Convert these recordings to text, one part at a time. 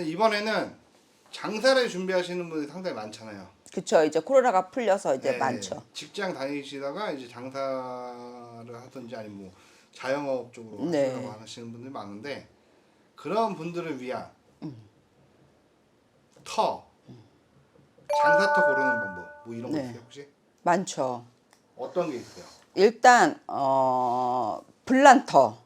이번에는 장사를 준비하시는 분이 상당히 많잖아요. 그쵸 이제 코로나가 풀려서 이제 네, 많죠. 직장 다니시다가 이제 장사를 하든지 아니면 뭐 자영업 쪽으로 네. 하시려고 하시는 분들이 많은데 그런 분들을 위한 음. 터 장사터 고르는 방법 뭐 이런 거 네. 있어요 혹시? 많죠. 어떤 게 있어요? 일단 어 블란터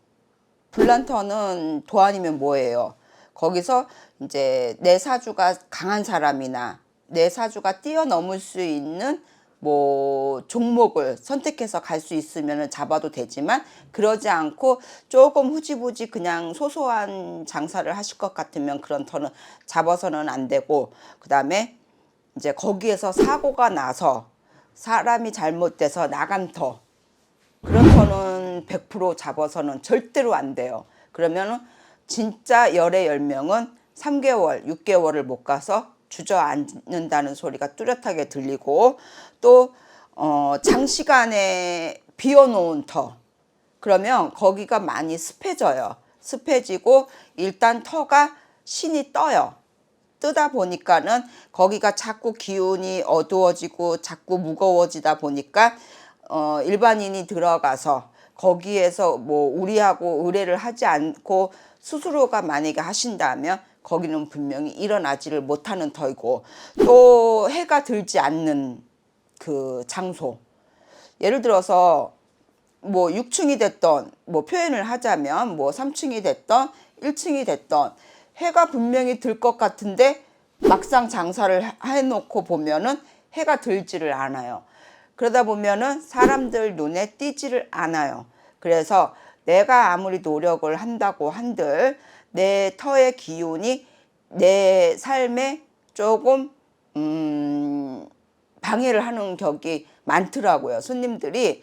블란터는 도안이면 뭐예요? 거기서 이제 내 사주가 강한 사람이나 내 사주가 뛰어넘을 수 있는 뭐 종목을 선택해서 갈 수 있으면 잡아도 되지만 그러지 않고 조금 후지부지 그냥 소소한 장사를 하실 것 같으면 그런 터는 잡아서는 안 되고 그 다음에 이제 거기에서 사고가 나서 사람이 잘못돼서 나간 터 그런 터는 100% 잡아서는 절대로 안 돼요. 그러면은 진짜 열의 열 명은 3개월, 6개월을 못 가서 주저앉는다는 소리가 뚜렷하게 들리고 또 어, 장시간에 비워놓은 터 그러면 거기가 많이 습해져요. 습해지고 일단 터가 신이 떠요. 뜨다 보니까는 거기가 자꾸 기운이 어두워지고 자꾸 무거워지다 보니까 어 일반인이 들어가서 거기에서 뭐 우리하고 의뢰를 하지 않고 스스로가 만약에 하신다면 거기는 분명히 일어나지를 못하는 터이고 또 해가 들지 않는 그 장소 예를 들어서 뭐 6층이 됐던 뭐 표현을 하자면 뭐 3층이 됐던 1층이 됐던 해가 분명히 들 것 같은데 막상 장사를 해- 해놓고 보면은 해가 들지를 않아요. 그러다 보면은 사람들 눈에 띄지를 않아요. 그래서 내가 아무리 노력을 한다고 한들 내 터의 기운이 내 삶에 조금 음 방해를 하는 격이 많더라고요. 손님들이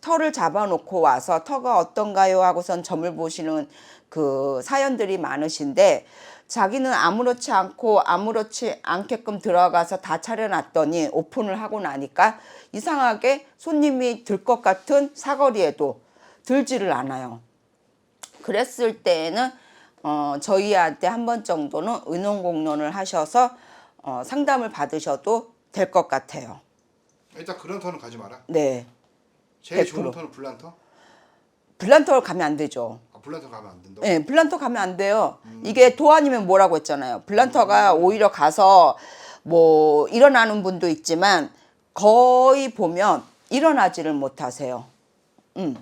털을 잡아놓고 와서 터가 어떤가요 하고선 점을 보시는 그 사연들이 많으신데 자기는 아무렇지 않고 아무렇지 않게끔 들어가서 다 차려놨더니 오픈을 하고 나니까 이상하게 손님이 들 것 같은 사거리에도 들지를 않아요. 그랬을 때에는 어, 저희한테 한 번 정도는 의논 공론을 하셔서 어, 상담을 받으셔도 될 것 같아요. 일단 그런 터는 가지 마라. 네. 제일 100%. 좋은 터는 블란터? 블란터 가면 안 되죠. 아, 블란터 가면 안 된다고? 네, 블란터 가면 안 돼요. 이게 도안이면 뭐라고 했잖아요. 블란터가 오히려 가서 뭐 일어나는 분도 있지만 거의 보면 일어나지를 못하세요. 음.